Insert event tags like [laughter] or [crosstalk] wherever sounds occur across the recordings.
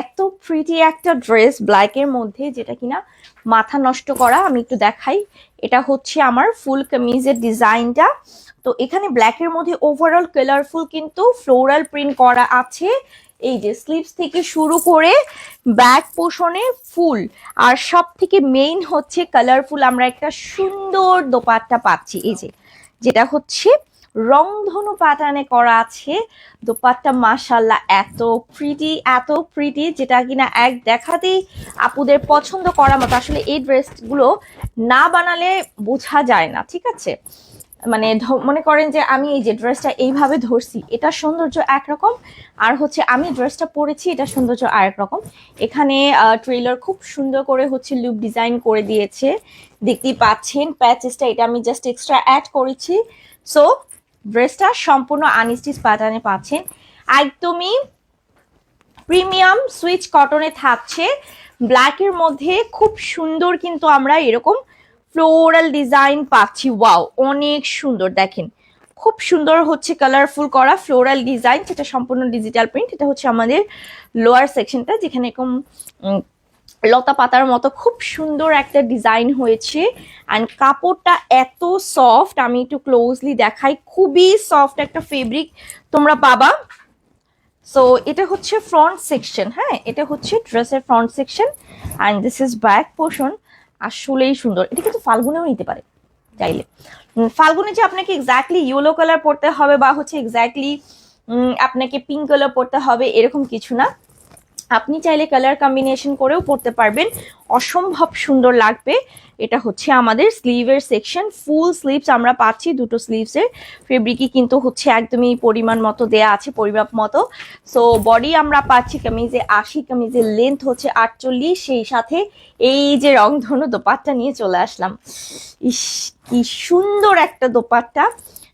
এত প্রিটি একটা ড্রেস ব্ল্যাকের মধ্যে যেটা কিনা মাথা নষ্ট করা, আমি একটু দেখাই। এটা হচ্ছে আমার ফুল কামিজের ডিজাইনটা। তো এখানে ব্ল্যাকের মধ্যে ওভারঅল কালারফুল কিন্তু ফ্লোরাল প্রিন্ট করা আছে। এই যে স্লিপস থেকে শুরু করে ব্যাক পোষণে ফুল। আর সব থেকে মেইন হচ্ছে কালারফুল আমরা একটা সুন্দর দোপাট্টা পাচ্ছি। এই যে, যেটা হচ্ছে রংধনু প্যাটার্নে করা আছে। দোপাট্টা মাশাল্লাহ এত প্রিটি এত প্রিটি যেটা কিনা এক দেখাতেই আপুদের পছন্দ করার মতো। আসলে এই ড্রেসগুলো না বানালে বোঝা যায় না, ঠিক আছে? মানে মনে করেন যে আমি এই যে ড্রেসটা এইভাবে ধরছি এটা সৌন্দর্য একরকম, আর হচ্ছে আমি ড্রেসটা পরেছি এটা সৌন্দর্য আরেক রকম। এখানে ট্রেলার খুব সুন্দর করে হচ্ছে লুপ ডিজাইন করে দিয়েছে। দেখতেই পাচ্ছেন প্যাচেসটা এটা আমি জাস্ট এক্সট্রা অ্যাড করেছি। সো ড্রেসটা সম্পূর্ণ আনস্টিচ প্যাটার্নে পাচ্ছেন। একদমই প্রিমিয়াম সুইচ কটনে থাকছে। ব্ল্যাকের মধ্যে খুব সুন্দর কিন্তু আমরা এরকম ফ্লোরাল ডিজাইন পাচ্ছি। ওয়াও অনেক সুন্দর, দেখেন। খুব সুন্দর হচ্ছে কালারফুল করা ফ্লোরাল ডিজাইন সেটা সম্পূর্ণ ডিজিটাল প্রিন্ট এটা হচ্ছে আমাদের লোয়ার সেকশনটা যেখানে এরকম লতা পাতার মতো খুব সুন্দর একটা ডিজাইন হয়েছে। অ্যান্ড কাপড়টা এত সফট আমি একটু ক্লোজলি দেখাই। খুবই সফট একটা ফেব্রিক তোমরা পাবা। সো এটা হচ্ছে ফ্রন্ট সেকশন হ্যাঁ? এটা হচ্ছে ড্রেসের front section and this is back portion আসলেই সুন্দর। এটা কিন্তু ফাল্গুনেও নিতে পারে, চাইলে। ফাল্গুনে যে আপনাকে এক্স্যাক্টলি ইয়েলো কালার পড়তে হবে বা হচ্ছে এক্স্যাক্টলি আপনাকে পিঙ্ক কালার পড়তে হবে, এরকম কিছু না। আপনি চাইলে কালার কম্বিনেশন করেও পড়তে পারবেন। অসম্ভব সুন্দর লাগবে। এটা হচ্ছে আমাদের স্লিভের সেকশন ফুল স্লিভস আমরা পাচ্ছি, দুটো স্লিভসের ফেব্রিকই কিন্তু হচ্ছে একদমই পরিমাণ মতো দেয়া আছে, পরিমাপ মতো। সো বডি আমরা পাচ্ছি কামিজে আশি কামিজের লেন্থ হচ্ছে আটচল্লিশ। সেই সাথে এই যে রংধনু দোপাট্টা নিয়ে চলে আসলাম। ইস, কি সুন্দর একটা দোপাট্টা।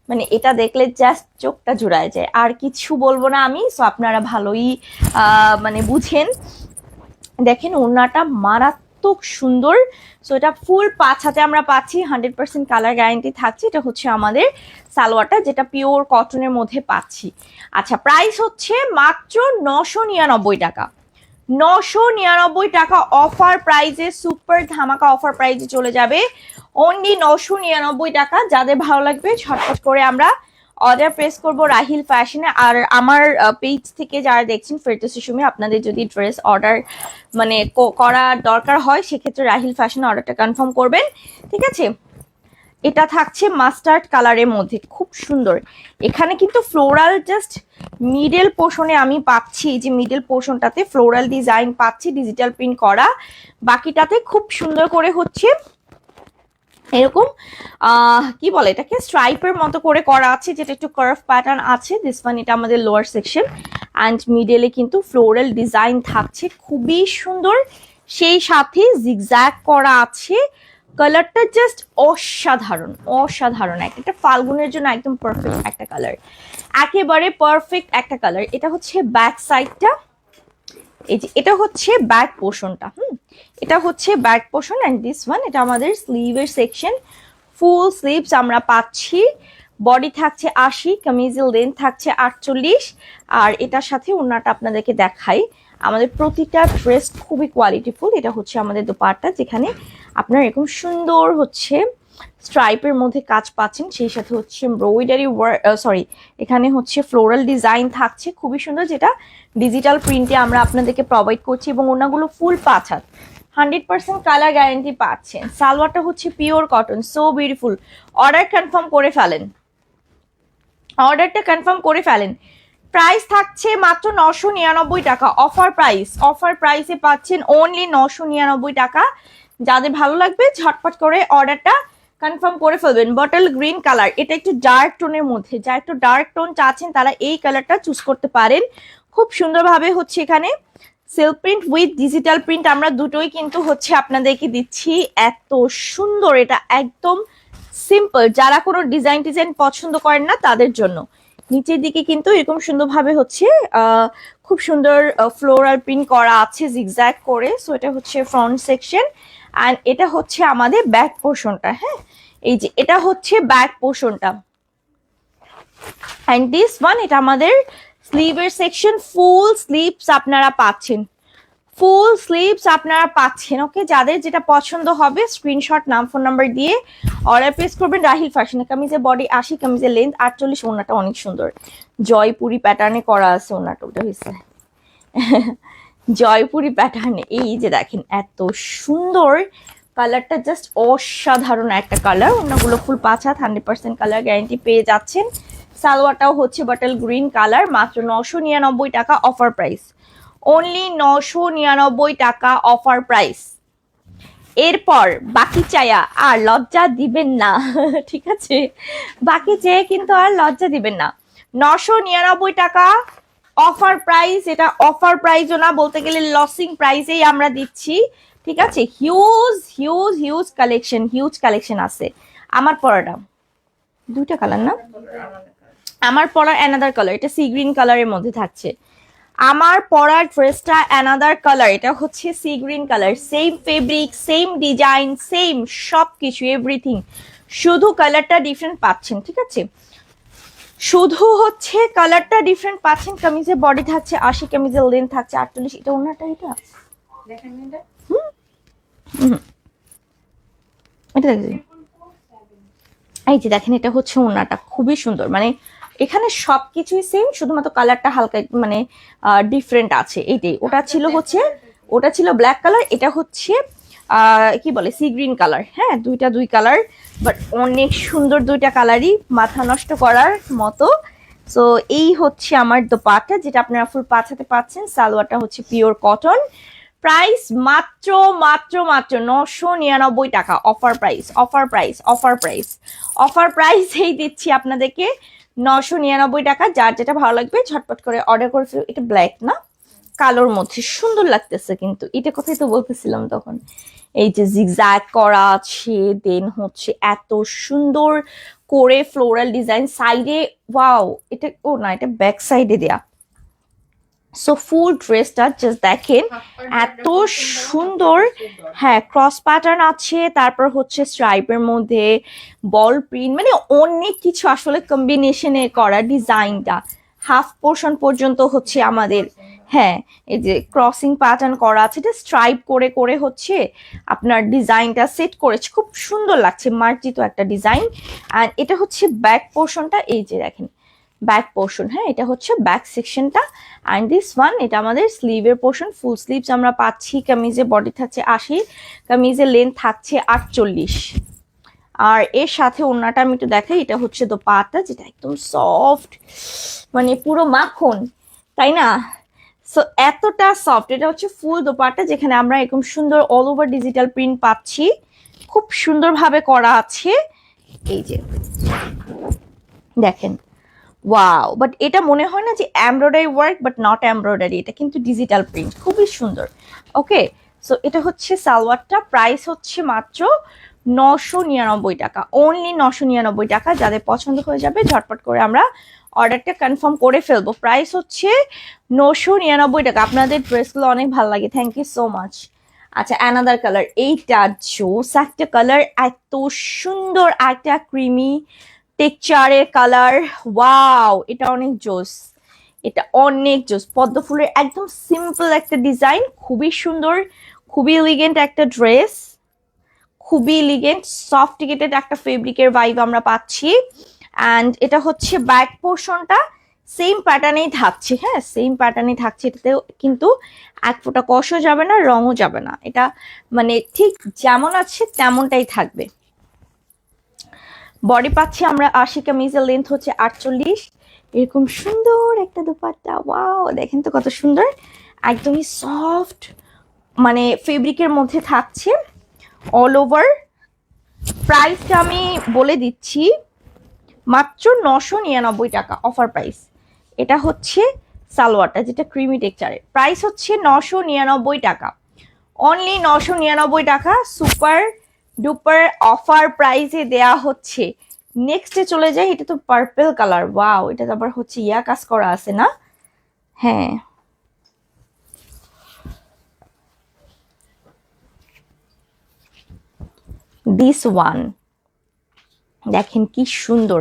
মানে এটা দেখলে জাস্ট চোখটা জুড়ায় যায়। আর কিছু বলব না আমি সো আপনারা ভালোই মানে বুঝেন। দেখেন, ওড়নাটা মারাত্মক সুন্দর। সো এটা ফুল পাঁচ হাতে আমরা পাচ্ছি হান্ড্রেড পার্সেন্ট কালার গ্যারান্টি থাকছে। এটা হচ্ছে আমাদের সালোয়ারটা, যেটা পিওর কটনের মধ্যে পাচ্ছি। আচ্ছা প্রাইস হচ্ছে মাত্র নশো নিরানব্বই টাকা। নশো নিরানব্বই টাকা অফার প্রাইজে সুপার ধামাকা অফার প্রাইজে চলে যাবে। অনলি নশো নিরানব্বই টাকা। যাদের ভালো লাগবে ছটফট করে আমরা অর্ডার প্রেস করব রাহিল ফ্যাশনে আর আমার পেজ থেকে যারা দেখছেন ফেরদৌসি সুমি আপনাদের যদি ড্রেস অর্ডার মানে করার দরকার হয়, সেক্ষেত্রে রাহিল ফ্যাশনে অর্ডারটা কনফার্ম করবেন। ঠিক আছে? এটা থাকছে মাস্টার্ড কালারের মধ্যে, খুব সুন্দর। এখানে কিন্তু ফ্লোরাল জাস্ট মিডল পোর্শনে আমি পাচ্ছি যে মিডল পোর্শনটাতে ফ্লোরাল ডিজাইন পাচ্ছি ডিজিটাল প্রিন্ট করা। বাকিটাতে খুব সুন্দর করে হচ্ছে এরকম কি বলে এটাকে? স্ট্রাইপের মতো করে করা আছে, যেটা একটু কার্ভ প্যাটার্ন আছে। দিস ওয়ান এটা আমাদের লোয়ার সেকশন অ্যান্ড মিডলে কিন্তু ফ্লোরাল ডিজাইন থাকছে, খুবই সুন্দর। সেই সাথে জিগজ্যাগ করা আছে। কালারটা জাস্ট অসাধারণ অসাধারণ একটা ফাল্গুনের জন্য একদম পারফেক্ট একটা কালার একেবারে পারফেক্ট একটা কালার এটা হচ্ছে ব্যাক সাইডটা এই যে, এটা হচ্ছে ব্যাক পোর্শনটা হুম? এটা হচ্ছে back portion and this one এটা আমাদের স্লিভের সেকশন ফুল স্লিভস আমরা পাচ্ছি। বডি থাকছে আশি কামিজের লেন্থ থাকছে আটচল্লিশ। আর এটার সাথে ওনাটা আপনাদেরকে দেখাই। আমাদের প্রতিটা ড্রেস খুবই কোয়ালিটিফুল এটা হচ্ছে আমাদের দোপাট্টা যেখানে আপনার এরকম সুন্দর হচ্ছে স্ট্রাইপের মধ্যে কাজ পাচ্ছেন, সেই সাথে হচ্ছে এমব্রয়ডারি সরি এখানে হচ্ছে ফ্লোরাল ডিজাইন থাকছে, খুবই সুন্দর, যেটা ডিজিটাল প্রিন্টে আমরা আপনাদেরকে প্রোভাইড করছি এবং ওনাগুলো ফুল পাঁচ হাত। হান্ড্রেড পার্সেন্ট কালার গ্যারেন্টি পাচ্ছেন। সালোয়ারটা হচ্ছে pure cotton so beautiful order confirm করে ফেলেন। অর্ডারটা কনফার্ম করে ফেলেন। প্রাইস থাকছে মাত্র নশো নিরানব্বই টাকা। অফার প্রাইস অফার প্রাইসে পাচ্ছেন অনলি নশো নিরানব্বই টাকা। যাদের ভালো লাগবে, ঝটপট করে অর্ডারটা কনফার্ম করে ফেলবেন। বটল গ্রিন কালার, এটা একটু ডার্ক টোনের মধ্যে। যা একটু ডার্ক টোন চাচ্ছেন, তারা এই কালারটা চুজ করতে পারেন। খুব সুন্দরভাবে হচ্ছে এখানে silk print with digital print আমরা দুটোই কিন্তু হচ্ছে আপনাদেরকে দিচ্ছি। এত সুন্দর, এটা একদম সিম্পল। যারা কোনো ডিজাইন ডিজাইন পছন্দ করেন না, তাদের জন্য। নিচের দিকে কিন্তু এরকম সুন্দরভাবে হচ্ছে খুব সুন্দর ফ্লোরাল প্রিন্ট করা আছে জিগজ্যাগ করে। সো এটা হচ্ছে ফ্রন্ট সেকশন অ্যান্ড এটা হচ্ছে আমাদের ব্যাক পোর্শনটা হ্যাঁ? এই যে, এটা হচ্ছে ব্যাক পোর্শনটা অ্যান্ড দিস ওয়ান এটা আমাদের স্লিভের সেকশন ফুল স্লিভস আপনারা পাচ্ছেন। ফুল স্লিভস আপনারা পাচ্ছেন ওকে যাদের যেটা পছন্দ হবে স্ক্রিনশট নাম ফোন নাম্বার দিয়ে অর্ডার প্লেস করবেন। রাহিল ফ্যাশনে কামিজের বডি আশি, কামিজের লেন্থ আটচল্লিশ, ওনাটা অনেক সুন্দর। জয়পুরি প্যাটার্নে করা আছে ওনাটা, ওটা হয়েছে [laughs] জয়পুরি প্যাটার্নে এই যে দেখেন, এত সুন্দর কালারটা জাস্ট অসাধারণ একটা কালার ওনাগুলো ফুল পাঁচ হাত হান্ড্রেড পার্সেন্ট কালার গ্যারান্টি পেয়ে যাচ্ছেন। সালোয়ারটাও হচ্ছে বাটল গ্রিন কালার মাত্র নশো নিরানব্বই টাকা অফার প্রাইস অনলি নশো নিরানব্বই টাকা অফার প্রাইস এরপর বাকি চায়া আর লজ্জা দিবেন না, [laughs] ঠিক আছে? বাকি চেয়ে কিন্তু আর লজ্জা দিবেন না। নশো নিরানব্বই টাকা অফার প্রাইস এটা অফার প্রাইসও না, বলতে গেলে লসিং প্রাইসেই আমরা দিচ্ছি, ঠিক আছে? Huge huge huge collection huge collection আছে। আমার পরাটা, দুইটা কালার না? আমার পরার অ্যানাদার কালার এটা সি গ্রিন কালারের মধ্যে থাকছে। আমার পরার ড্রেসটা অ্যানাদার কালার এটা হচ্ছে sea green colour same fabric same design same সব কিছু এভরিথিং শুধু কালারটা ডিফারেন্ট পাচ্ছেন, ঠিক আছে? শুধু হচ্ছে কালারটা ডিফারেন্ট পাচ্ছেন কামিজের বডি থাকছে আশি কামিজের লেন্থ থাকছে আটচল্লিশ এটা ওনারটা এটা? এটা। এটা এই যে দেখেন এটা হচ্ছে ওনাটা খুবই সুন্দর। মানে এখানে সবকিছুই সেম শুধুমাত্র কালারটা হালকা মানে ডিফারেন্ট আছে। এইটাই ওটা ছিল হচ্ছে ওটা ছিল ব্ল্যাক কালার এটা হচ্ছে কি বলে সি গ্রিন কালার হ্যাঁ দুইটা দুই কালার বাট অনেক সুন্দর দুইটা কালারই মাথা নষ্ট করার মতো। সো এই হচ্ছে আমার দোপাটা যেটা আপনারা ফুল পাছাতে পাচ্ছেন। সালোয়ারটা হচ্ছে পিওর কটন প্রাইস মাত্র মাত্র মাত্র নশো নিরানব্বই টাকা। Offer price offer price offer price offer প্রাইসেই দিচ্ছি আপনাদেরকে নশো নিরানব্বই টাকা। যার যেটা ভালো লাগবে, ঝটপট করে অর্ডার করে এটা ব্ল্যাক না? কালোর মধ্যে, সুন্দর লাগতেছে কিন্তু। এটা কথাই তো বলতেছিলাম তখন। এই যে জিগজ্যাগ করা আছে দেন হচ্ছে এত সুন্দর করে ফ্লোরাল ডিজাইন সাইডে ওয়াও এটা, ও না, এটা ব্যাক সাইডে দেয়া। সো ফুল ড্রেসটা জাস্ট দেখেন, এত সুন্দর হ্যাঁ ক্রস প্যাটার্ন আছে, তারপর হচ্ছে স্ট্রাইপের মধ্যে বল প্রিন্ট মানে অনেক কিছু আসলে কম্বিনেশনে করা ডিজাইনটা হাফ পোর্শন পর্যন্ত হচ্ছে আমাদের হ্যাঁ এই যে ক্রসিং প্যাটার্ন করা আছে, এটা স্ট্রাইপ করে করে হচ্ছে আপনার ডিজাইনটা সেট করেছে। খুব সুন্দর লাগছে, মার্জিত একটা ডিজাইন আর এটা হচ্ছে ব্যাক পোর্শনটা এই যে দেখেন ব্যাক পোর্শন হ্যাঁ এটা হচ্ছে ব্যাক সেকশনটা অ্যান্ড দিস ওয়ান এটা আমাদের স্লিভের পোর্শন ফুল স্লিভস আমরা পাচ্ছি, কামিজে বডি থাকছে আশি কামিজের লেন্থ থাকছে আটচল্লিশ। আর এর সাথে ওনাটা আমি একটু দেখাই, এটা হচ্ছে দোপাটা যেটা একদম সফট মানে পুরো মাখন, তাই না? সো এতটা সফট এটা হচ্ছে ফুল দোপাটা যেখানে আমরা এরকম সুন্দর অল ওভার ডিজিটাল প্রিন্ট পাচ্ছি। খুব সুন্দরভাবে করা আছে। এই যে, দেখেন। ওয়াও বাট এটা মনে হয় না যে embroidery work but not embroidery এটা কিন্তু ডিজিটাল প্রিন্ট খুবই সুন্দর। ওকে সো এটা হচ্ছে সালোয়ারটা প্রাইস হচ্ছে মাত্র নশো নিরানব্বই টাকা। অনলি নশো নিরানব্বই টাকা যাদের পছন্দ হয়ে যাবে, ঝটপট করে আমরা অর্ডারটা কনফার্ম করে ফেলব। প্রাইস হচ্ছে নশো নিরানব্বই টাকা। আপনাদের ড্রেসগুলো অনেক ভালো লাগে। থ্যাংক ইউ সো মাচ আচ্ছা অ্যানাদার কালার এইটা জোস একটা কালার এত সুন্দর একটা ক্রিমি টেকচারের কালার ওয়াও এটা অনেক জোস। এটা অনেক জোস। পদ্ম ফুলের একদম সিম্পল একটা ডিজাইন খুবই সুন্দর, খুবই এলিগেন্ট একটা ড্রেস খুবই এলিগেন্ট সফটিকেটেড একটা ফেব্রিকের ভাইব আমরা পাচ্ছি। অ্যান্ড এটা হচ্ছে ব্যাক পোর্শনটা সেম প্যাটার্নেই থাকছে হ্যাঁ সেম প্যাটার্নেই থাকছে। এটাতে কিন্তু এক ফোঁটা কষও যাবে না, রঙও যাবে না। এটা মানে ঠিক যেমন আছে তেমনটাই থাকবে। বডি পাচ্ছি আমরা আশি কামিজের লেন্থ হচ্ছে আটচল্লিশ। এরকম সুন্দর একটা দুপাট্টা ওয়াও দেখেন তো কত সুন্দর। একদমই সফট মানে ফেব্রিকের মধ্যে থাকছে। অল ওভার প্রাইসটা আমি বলে দিচ্ছি, মাত্র নশো নিরানব্বই টাকা অফার প্রাইস এটা হচ্ছে সালোয়ারটা, যেটা ক্রিমি টেক্সচারের প্রাইস হচ্ছে নশো নিরানব্বই টাকা। অনলি নশো নিরানব্বই টাকা সুপার ডুপার অফার প্রাইসে দেয়া হচ্ছে। নেক্সটে চলে যাই, এটা তো পার্পেল কালার ওয়াও এটা তো আবার হচ্ছে, ইয়া কাজ করা আছে না? হ্যাঁ। দিস ওয়ান দেখেন কি সুন্দর।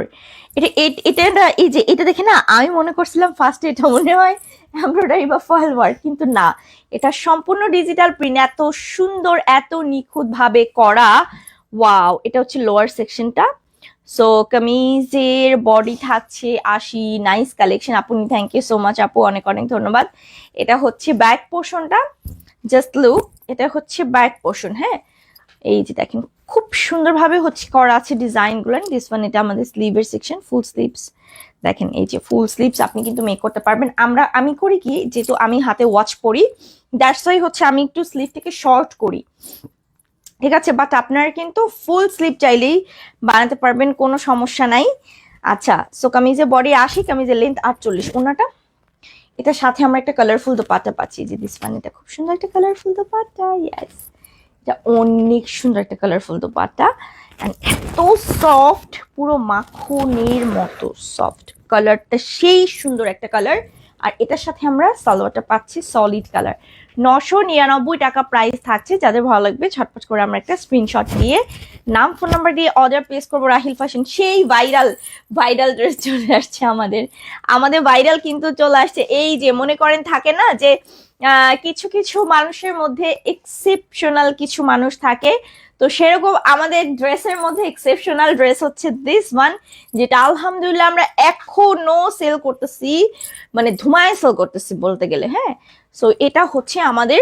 এটা এটা না, এই যে, এটা দেখে না, আমি মনে করছিলাম ফার্স্টে এটা মনে হয় এমব্রয়ডারি বা ফয়েল ওয়ার্ক কিন্তু না। এটা সম্পূর্ণ ডিজিটাল প্রিন্ট এত সুন্দর, এত নিখুঁত ভাবে করা। ওয়াও এটা হচ্ছে লোয়ার সেকশনটা সো কামিজের বডি থাকছে আশি নাইস কালেকশন আপনি থ্যাংক ইউ সো মাচ আপু, অনেক অনেক ধন্যবাদ। এটা হচ্ছে ব্যাক পোর্শনটা জাস্ট লুক এটা হচ্ছে ব্যাক পোর্শন হ্যাঁ? এই যে দেখেন খুব সুন্দরভাবে হচ্ছে করা আছে ডিজাইনগুলো। দিস ওয়ান এটা আমাদের স্লিভের সেকশন ফুল স্লিভস দেখেন, এই যে ফুল স্লিভস আপনি কিন্তু মেক করতে পারবেন। আমরা, আমি করি কি, যেহেতু আমি হাতে ওয়াচ পরি দ্যাটস ওয়াই হচ্ছে আমি একটু স্লিভটাকে শর্ট করি। ঠিক আছে বাট আপনারা কিন্তু ফুল স্লিভ চাইলেই বানাতে পারবেন, কোনো সমস্যা নাই। আচ্ছা সো কামিজে বডি আশি কামিজের লেন্থ আটচল্লিশ ওনাটা। এটার সাথে আমরা একটা কালারফুল দোপাট্টা পাচ্ছি। যে দিস ওয়ান এটা খুব সুন্দর একটা কালারফুল দোপাট্টা ইয়েস এটা অনেক সুন্দর একটা কালারফুল দোপাট্টা অ্যান্ড এত সফট পুরো মাখনের মতো সফট কালারটা সেই সুন্দর একটা কালার আর এটার সাথে আমরা সালোয়ারটা পাচ্ছি সলিড কালার নশো নিরানব্বই টাকা প্রাইস থাকছে, যাদের ভালো লাগবে ছটপট করে আমরা একটা স্ক্রিনশট দিয়ে নাম ফোন নাম্বার দিয়ে অর্ডার প্লেস করব রাহিল ফ্যাশন সেই ভাইরাল ভাইরাল ড্রেস চলে আসছে আমাদের। আমাদের ভাইরাল কিন্তু চলে আসছে, এই যে মনে করেন থাকে না যে কিছু কিছু মানুষের মধ্যে এক্সেপশনাল কিছু মানুষ থাকে। তো সেরকম আমাদের ড্রেসের মধ্যে এক্সেপশনাল ড্রেস হচ্ছে দিস ওয়ান যেটা আলহামদুলিল্লাহ আমরা এখনও সেল করতেছি মানে ধুমায় সেল করতেছি বলতে গেলে হ্যাঁ? সো এটা হচ্ছে আমাদের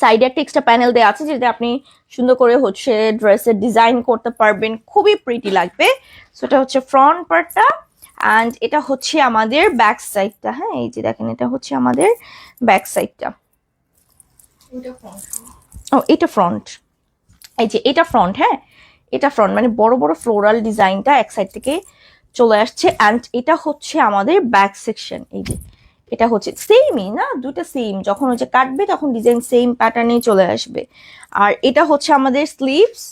সাইডে একটা এক্সট্রা প্যানেল দেওয়া আছে, যেটা আপনি সুন্দর করে হচ্ছে ড্রেসের ডিজাইন করতে পারবেন, খুবই প্রিটি লাগবে। সো এটা হচ্ছে ফ্রন্ট পার্টটা অ্যান্ড এটা হচ্ছে আমাদের ব্যাক সাইডটা হ্যাঁ? এই যে দেখেন এটা হচ্ছে আমাদের ব্যাক সাইডটা ও এটা ফ্রন্ট এই যে এটা ফ্রন্ট হ্যাঁ? এটা ফ্রন্ট মানে বড় বড় ফ্লোরাল ডিজাইনটা এক সাইড থেকে চলে আসছে। অ্যান্ড এটা হচ্ছে আমাদের ব্যাক সেকশন এই যে। এটা হচ্ছে সেমই না? দুটা সেম যখন হচ্ছে কাটবে তখন ডিজাইন সেম প্যাটার্নেই চলে আসবে। আর এটা হচ্ছে আমাদের স্লিভস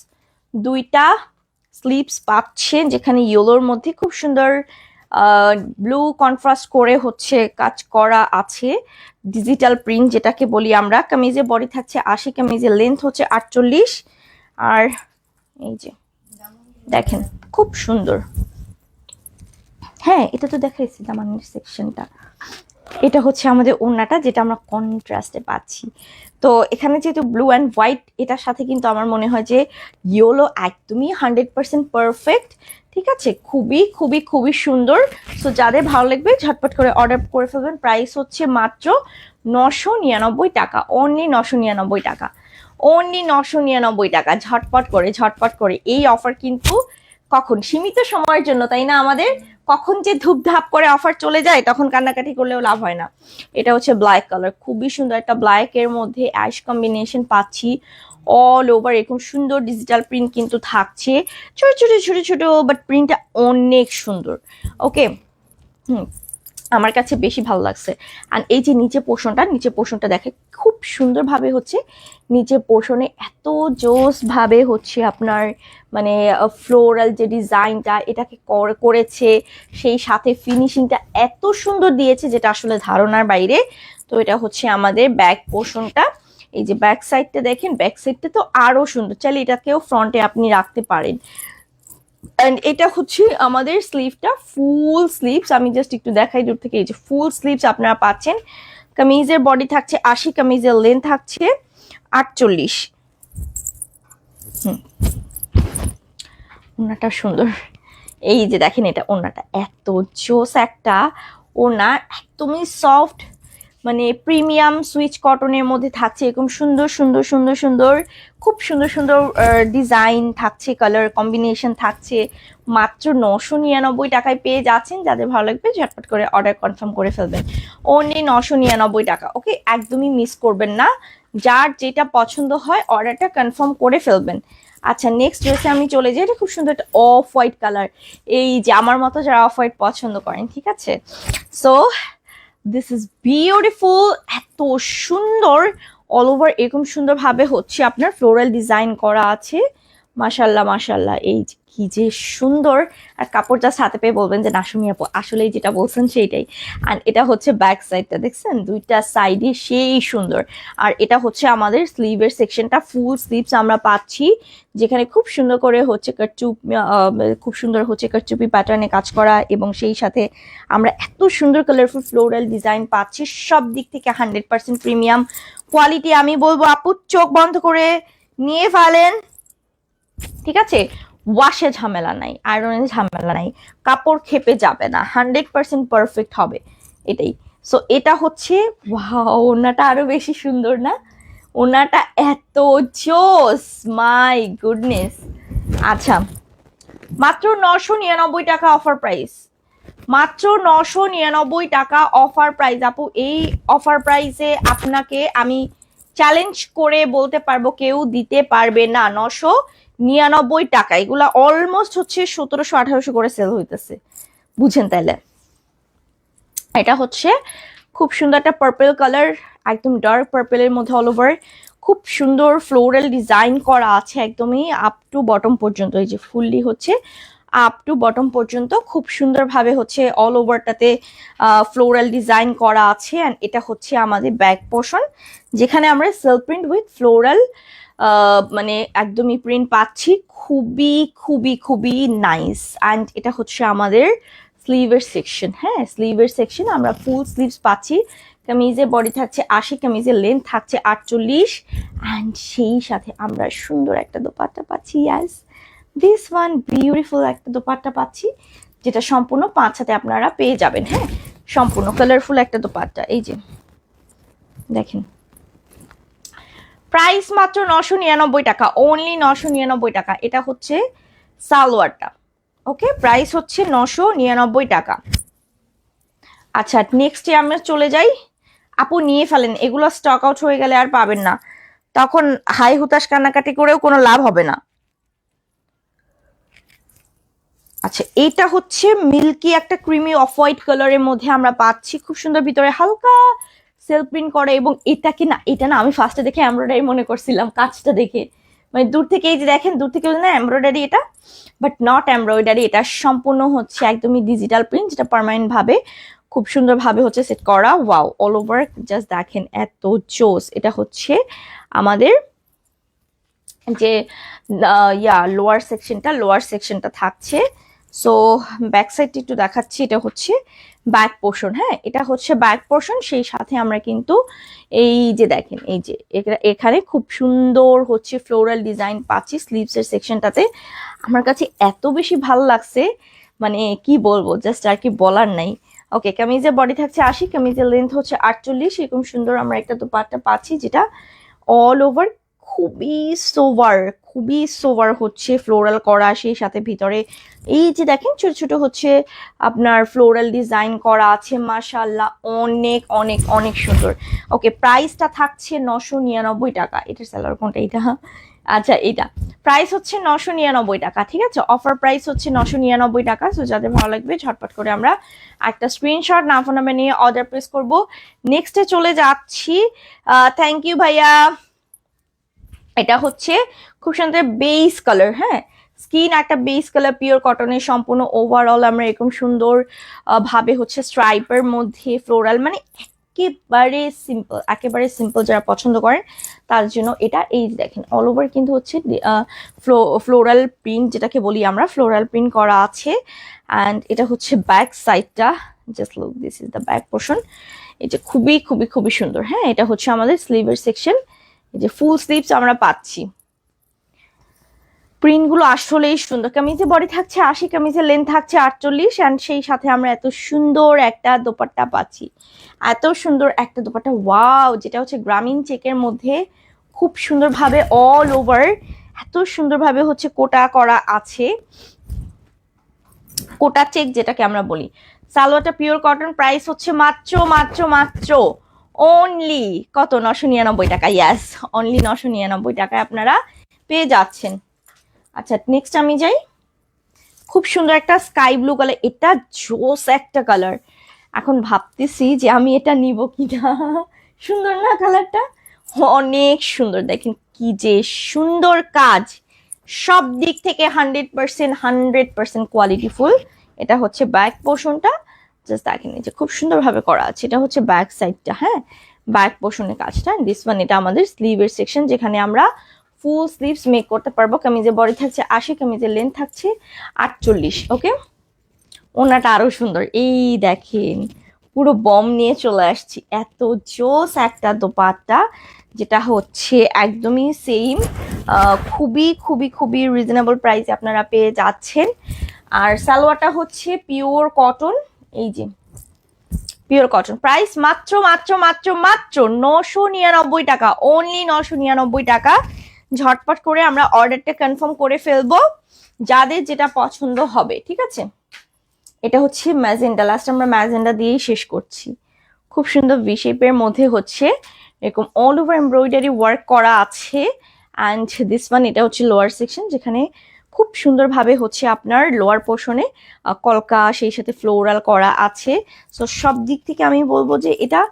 দুইটা স্লিভস পাচ্ছেন যেখানে ইয়েলোর মধ্যে খুব সুন্দর ব্লু কনট্রাস্ট করে হচ্ছে কাজ করা আছে। ডিজিটাল প্রিন্ট যেটাকে বলি আমরা। কামিজে বডি থাকছে আশি, কামিজের লেন্থ হচ্ছে আটচল্লিশ। আর এই যে, দেখেন, খুব সুন্দর। হ্যাঁ এটা তো দেখাইছি দামানের সেকশনটা এটা হচ্ছে আমাদের ওড়নাটা, যেটা আমরা কন্ট্রাস্টে পাচ্ছি। তো এখানে যেহেতু ব্লু অ্যান্ড হোয়াইট এটার সাথে কিন্তু আমার মনে হয় যে ইয়েলো একদমই হান্ড্রেড পার্সেন্ট পারফেক্ট ঠিক আছে? খুবই খুবই খুবই সুন্দর। সো যাদের ভালো লাগবে, ঝটপট করে অর্ডার করে ফেলবেন। প্রাইস হচ্ছে মাত্র নশো নিরানব্বই টাকা। অনলি নশো নিরানব্বই টাকা। অনলি নশো নিরানব্বই টাকা। ঝটপট করে ঝটপট করে। এই অফার কিন্তু কখন? সীমিত সময়ের জন্য, তাই না আমাদের? কখন যে ধূপধাপ করে অফার চলে যায়, তখন কান্নাকাটি করলেও লাভ হয় না। এটা হচ্ছে ব্ল্যাক কালার খুবই সুন্দর একটা ব্ল্যাক এর মধ্যে অ্যাশ কম্বিনেশন পাচ্ছি। অল ওভার এরকম সুন্দর ডিজিটাল প্রিন্ট কিন্তু থাকছে। ছোট ছোট ছোট ছোট বাট প্রিন্টটা অনেক সুন্দর। ওকে হুম। আমার কাছে বেশি ভালো লাগছে। আর এই যে নিচে পোষণটা নিচে পোষণটা দেখে খুব সুন্দরভাবে হচ্ছে, নিচে পোষণে এত জোস ভাবে হচ্ছে আপনার মানে ফ্লোরাল যে ডিজাইনটা এটাকে কর- করেছে, সেই সাথে ফিনিশিংটা এত সুন্দর দিয়েছে, যেটা আসলে ধারণার বাইরে। তো এটা হচ্ছে আমাদের ব্যাগ পোর্শনটা এই যে ব্যাক সাইডটা দেখেন ব্যাক সাইডটা তো আরও সুন্দর। চাইলে এটাকেও ফ্রন্টে আপনি রাখতে পারেন। অ্যান্ড এটা হচ্ছে আমাদের স্লিভটা ফুল স্লিভস আমি জাস্ট একটু দেখাই দূর থেকে, এই যে ফুল স্লিভস আপনারা পাচ্ছেন। কামিজের বডি থাকছে আশি, কামিজের লেন্থ থাকছে আটচল্লিশ। হুম। ওনাটা সুন্দর। এই যে দেখেন এটা ওনাটা, এত জোস একটা ওনা, একদমই সফট মানে প্রিমিয়াম সুইচ কটনের মধ্যে থাকছে, এরকম সুন্দর সুন্দর সুন্দর সুন্দর, খুব সুন্দর সুন্দর ডিজাইন থাকছে কালার কম্বিনেশন থাকছে, মাত্র নশো নিরানব্বই টাকায় পেয়ে যাচ্ছেন। যাদের ভালো লাগবে ঝটপট করে অর্ডার কনফার্ম করে ফেলবেন। অনলি নশো নিরানব্বই টাকা ওকে একদমই মিস করবেন না। যার যেটা পছন্দ হয় অর্ডারটা কনফার্ম করে ফেলবেন। আচ্ছা নেক্সট ড্রেসে আমি চলে যাই, এটা খুব সুন্দর একটা অফ হোয়াইট কালার এই যে আমার মতো যারা অফ হোয়াইট পছন্দ করেন, ঠিক আছে? সো দিস ইজ বিউটিফুল এত সুন্দর। অল ওভার এরকম সুন্দরভাবে হচ্ছে আপনার ফ্লোরাল ডিজাইন করা আছে। মাসাল্লাহ মাসাল্লাহ এই যে। কি যে সুন্দর। আর কাপড় জাস্ট পেয়ে বলবেন যে নাসুমি আপু, আসলেই যেটা বলছেন সেইটাই। আর এটা হচ্ছে ব্যাক সাইডটা দেখছেন? দুইটা সাইডে সেই সুন্দর। আর এটা হচ্ছে আমাদের স্লিভের সেকশনটা ফুল স্লিভস আমরা পাচ্ছি, যেখানে খুব সুন্দর করে হচ্ছে কারচুপ খুব সুন্দর হচ্ছে কারচুপি প্যাটার্নে কাজ করা এবং সেই সাথে আমরা এত সুন্দর কালারফুল ফ্লোরাল ডিজাইন পাচ্ছি, সব দিক থেকে হান্ড্রেড পার্সেন্ট প্রিমিয়াম কোয়ালিটি আমি বলব, আপু, চোখ বন্ধ করে নিয়ে ফেলেন। ঠিক আছে? ওয়াশে ঝামেলা নাই আয়রনে ঝামেলা নাই, কাপড় খেপে যাবে না, হান্ড্রেড পার্সেন্ট পারফেক্ট হবে এটাই। সো এটা হচ্ছে ওনাটা আরও বেশি সুন্দর না? ওনাটা এত জোস মাই গুডনেস আচ্ছা মাত্র নশো নিরানব্বই টাকা অফার প্রাইস মাত্র নশো নিরানব্বই টাকা অফার প্রাইস আপু, এই অফার প্রাইসে আপনাকে আমি চ্যালেঞ্জ করে বলতে পারব, কেউ দিতে পারবে না। নশো নিরানব্বই টাকা। এগুলা অলমোস্ট হচ্ছে সতেরোশো, আঠারোশো করে সেল হইতেছে। বুঝেন তাইলে? এটা হচ্ছে খুব সুন্দর একটা পার্পেল কালার একদম ডার্ক পার্পেলের মধ্যে অল ওভার খুব সুন্দর ফ্লোরাল ডিজাইন করা আছে একদমই আপ টু বটম পর্যন্ত। এই যে ফুললি হচ্ছে আপ টু বটম পর্যন্ত। খুব সুন্দরভাবে হচ্ছে অল ওভারটাতে ফ্লোরাল ডিজাইন করা আছে। অ্যান্ড এটা হচ্ছে আমাদের ব্যাক পোর্শন যেখানে আমরা সেলফ প্রিন্ট উইথ ফ্লোরাল মানে একদমই প্রিন্ট পাচ্ছি। খুবই খুবই খুবই নাইস অ্যান্ড এটা হচ্ছে আমাদের স্লিভের সেকশন হ্যাঁ? স্লিভের সেকশন আমরা ফুল স্লিভস পাচ্ছি। কামিজের বডি থাকছে আশি কামিজের লেন্থ থাকছে আটচল্লিশ। অ্যান্ড সেই সাথে আমরা সুন্দর একটা দোপাট্টা পাচ্ছি ইয়াস দিস ওয়ান বিউটিফুল একটা দোপাট্টা পাচ্ছি, যেটা সম্পূর্ণ পাঁচ হাতে আপনারা পেয়ে যাবেন হ্যাঁ? সম্পূর্ণ কালারফুল একটা দোপাট্টা। এই যে, দেখেন। প্রাইস মাত্র নশো নিরানব্বই টাকা অনলি নশো নিরানব্বই টাকা। এটা হচ্ছে সালোয়ারটা ওকে প্রাইস হচ্ছে নশো নিরানব্বই টাকা। আচ্ছা নেক্সটে আমরা চলে যাই। আপু, নিয়ে ফেলেন। এগুলো স্টক আউট হয়ে গেলে আর পাবেন না। তখন হাই হুতাশ কান্নাকাটি করেও কোনো লাভ হবে না। আচ্ছা এটা হচ্ছে মিল্কি, একটা ক্রিমি অফ হোয়াইট কালারের মধ্যে আমরা পাচ্ছি। খুব সুন্দর, ভিতরে হালকা সেলফ প্রিন্ট করে এবং এটা কি না, এটা না আমি ফার্স্টে দেখে এমব্রয়ডারি মনে করছিলাম, কাজটা দেখে। মানে দূর থেকে এই যে দেখেন, দূর থেকে না এমব্রয়ডারি এটা বাট নট এমব্রয়ডারি এটা সম্পূর্ণ হচ্ছে একদমই ডিজিটাল প্রিন্ট যেটা পার্মানেন্ট ভাবে, খুব সুন্দরভাবে হচ্ছে সেট করা। ওয়াও অল ওভার জাস্ট দেখেন এত জোস। এটা হচ্ছে আমাদের যে ইয়া লোয়ার সেকশনটা লোয়ার সেকশনটা থাকছে। সো ব্যাক সাইডটি একটু দেখাচ্ছি, এটা হচ্ছে ব্যাক পোর্শন হ্যাঁ? এটা হচ্ছে ব্যাক পোর্শন সেই সাথে আমরা কিন্তু এই যে দেখেন, এই যে এখানে- খুব সুন্দর হচ্ছে ফ্লোরাল ডিজাইন পাচ্ছি স্লিভসের সেকশনটাতে আমার কাছে এত বেশি ভালো লাগছে মানে কি বলব জাস্ট আর কি বলার নাই। ওকে কামিজের বডি থাকছে আশি, কামিজের লেন্থ হচ্ছে আটচল্লিশ, এরকম সুন্দর আমরা একটা দোপাট্টা পাচ্ছি, যেটা অল ওভার খুবই সোভার খুবই সোভার হচ্ছে ফ্লোরাল করা, সেই সাথে ভিতরে এই যে দেখেন, ছোট ছোট হচ্ছে আপনার ফ্লোরাল ডিজাইন করা আছে মাশাল্লাহ অনেক অনেক অনেক সুন্দর। ওকে প্রাইসটা থাকছে নশো নিরানব্বই টাকা। এটার স্যালার কোনটা? এটা আচ্ছা এটা প্রাইস হচ্ছে নশো নিরানব্বই টাকা, ঠিক আছে? অফার প্রাইস হচ্ছে নশো নিরানব্বই টাকা। সো যাদের ভালো লাগবে, ঝটপট করে আমরা একটা স্ক্রিনশট নাম ফোন নিয়ে অর্ডার প্লেস করব। নেক্সটে চলে যাচ্ছি। থ্যাংক ইউ ভাইয়া। এটা হচ্ছে খুব সুন্দর বেস কালার হ্যাঁ? স্কিন একটা বেস কালার পিওর কটনের সম্পূর্ণ ওভারঅল আমরা এরকম সুন্দর ভাবে হচ্ছে স্ট্রাইপের মধ্যে ফ্লোরাল মানে একেবারে সিম্পল একেবারে সিম্পল যারা পছন্দ করেন, তার জন্য এটা এই দেখেন অল ওভার কিন্তু হচ্ছে ফ্লোরাল প্রিন্ট যেটাকে বলি আমরা ফ্লোরাল প্রিন্ট করা আছে অ্যান্ড এটা হচ্ছে ব্যাক সাইডটা just look this is the back portion এটা খুবই খুবই খুবই সুন্দর হ্যাঁ? এটা হচ্ছে আমাদের স্লিভের সেকশন যে ফুল স্লিভস আমরা পাচ্ছি। প্রিন্টগুলো আসলেই সুন্দর। কামিজে বডি থাকছে আশি, কামিজের লেন্থ থাকছে আটচল্লিশ অ্যান্ড সেই সাথে আমরা এত সুন্দর একটা দোপাট্টা পাচ্ছি। এত সুন্দর একটা দোপাট্টা। ওয়াও যেটা হচ্ছে গ্রামীণ চেকের মধ্যে খুব সুন্দরভাবে অল ওভার এত সুন্দরভাবে হচ্ছে কোটা করা আছে। কোটা চেক যেটাকে আমরা বলি। সালোয়ারটা পিওর কটন প্রাইস হচ্ছে মাত্র মাত্র মাত্র অনলি কত? নশো নিরানব্বই টাকা ইয়াস অনলি নশো নিরানব্বই টাকায় আপনারা পেয়ে যাচ্ছেন। আচ্ছা নেক্সট আমি যাই। খুব সুন্দর একটা স্কাই ব্লু কালার এটা জোস একটা কালার এখন ভাবতেছি যে আমি এটা নিব কি না সুন্দর না কালারটা অনেক সুন্দর, দেখেন কি যে সুন্দর কাজ। সব দিক থেকে হান্ড্রেড পার্সেন্ট হান্ড্রেড পার্সেন্ট কোয়ালিটিফুল এটা হচ্ছে ব্যাক পোর্শনটা জাস্ট দেখেন এই যে খুব সুন্দরভাবে করা আছে। এটা হচ্ছে ব্যাক সাইডটা হ্যাঁ? ব্যাক পোর্শনের কাজটা। দিস ওয়ান এটা আমাদের স্লিভের সেকশন যেখানে আমরা ফুল স্লিভস মেক করতে পারব। কামিজের বডি থাকছে আশি, কামিজের লেন্থ থাকছে আটচল্লিশ ওকে ওনাটা আরও সুন্দর। এই দেখেন, পুরো বম নিয়ে চলে আসছি। এত জোস একটা দোপাট্টা, যেটা হচ্ছে একদমই সেম খুবই খুবই খুবই রিজনেবল প্রাইসে আপনারা পেয়ে যাচ্ছেন। আর সালোয়ারটা হচ্ছে পিওর কটন এই যে পিওর কটন প্রাইস মাত্র মাত্র মাত্র মাত্র নশো নিরানব্বই টাকা। অনলি নশো নিরানব্বই টাকা। ঝটপট করে আমরা অর্ডারটা কনফার্ম করে ফেলব, যাদের যেটা পছন্দ হবে, ঠিক আছে? এটা হচ্ছে ম্যাজেন্ডা লাস্ট আমরা ম্যাজেন্ডা দিয়েই শেষ করছি। খুব সুন্দর ভি শেপের মধ্যে হচ্ছে, এরকম অল ওভার এমব্রয়ডারি ওয়ার্ক করা আছে। অ্যান্ড দিস ওয়ান এটা হচ্ছে লোয়ার সেকশন যেখানে খুব সুন্দরভাবে হচ্ছে আপনার লোয়ার পোর্শনে কলকা, সেই সাথে ফ্লোরাল করা আছে। সো সব দিক থেকে আমি বলব যে এটা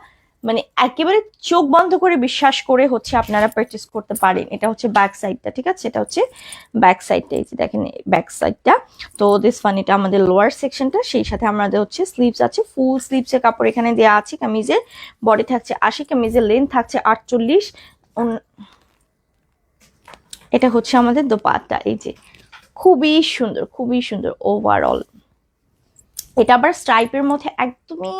মানে একেবারে চোখ বন্ধ করে বিশ্বাস করে হচ্ছে আপনারা পারচেস করতে পারেন। এটা হচ্ছে ব্যাক সাইডটা ঠিক আছে? এটা হচ্ছে ব্যাক সাইডটা এই যে দেখেন ব্যাক সাইডটা তো দিস ওয়ান এটা আমাদের লোয়ার সেকশনটা সেই সাথে আমাদের হচ্ছে স্লিভস আছে। ফুল স্লিভসের কাপড় এখানে দেওয়া আছে, কামিজের বডি থাকছে আশি, কামিজের লেন্থ থাকছে আটচল্লিশ। এটা হচ্ছে আমাদের দোপাট্টা, এই যে। খুবই সুন্দর খুবই সুন্দর ওভারঅল এটা আবার স্ট্রাইপের মধ্যে একদমই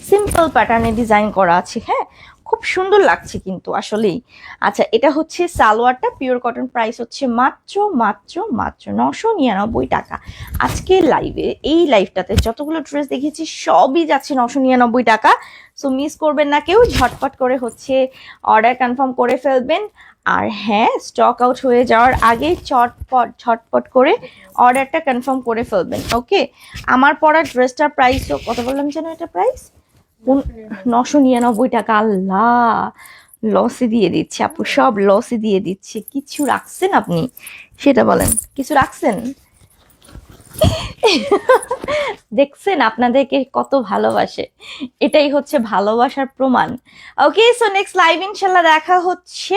সিম্পল প্যাটার্নে ডিজাইন করা আছে হ্যাঁ? খুব সুন্দর লাগছে কিন্তু আসলেই। আচ্ছা এটা হচ্ছে সালোয়ারটা পিওর কটন প্রাইস হচ্ছে মাত্র মাত্র মাত্র নশো নিরানব্বই টাকা। আজকে লাইভে এই লাইভটাতে যতগুলো ড্রেস দেখেছি সবই যাচ্ছে নশো নিরানব্বই টাকা। সো মিস করবেন না কেউ, ঝটপট করে হচ্ছে অর্ডার কনফার্ম করে ফেলবেন। আর হ্যাঁ স্টক আউট হয়ে যাওয়ার আগে চটপট, ঝটপট করে অর্ডারটা কনফার্ম করে ফেলবেন ওকে আমার পরা ড্রেসটার প্রাইসও কত বললাম যেন এটা প্রাইস নশো নিরানব্বই টাকা, আল্লাহ! লসে দিয়ে দিচ্ছে আপু, সব লসে দিয়ে দিচ্ছে। কিছু রাখছেন আপনি? সেটা বলেন, কিছু রাখছেন? দেখছেন আপনাদেরকে কত ভালোবাসে, এটাই হচ্ছে ভালোবাসার প্রমাণ। ওকে সো নেক্সট লাইভ ইনশাল্লাহ দেখা হচ্ছে।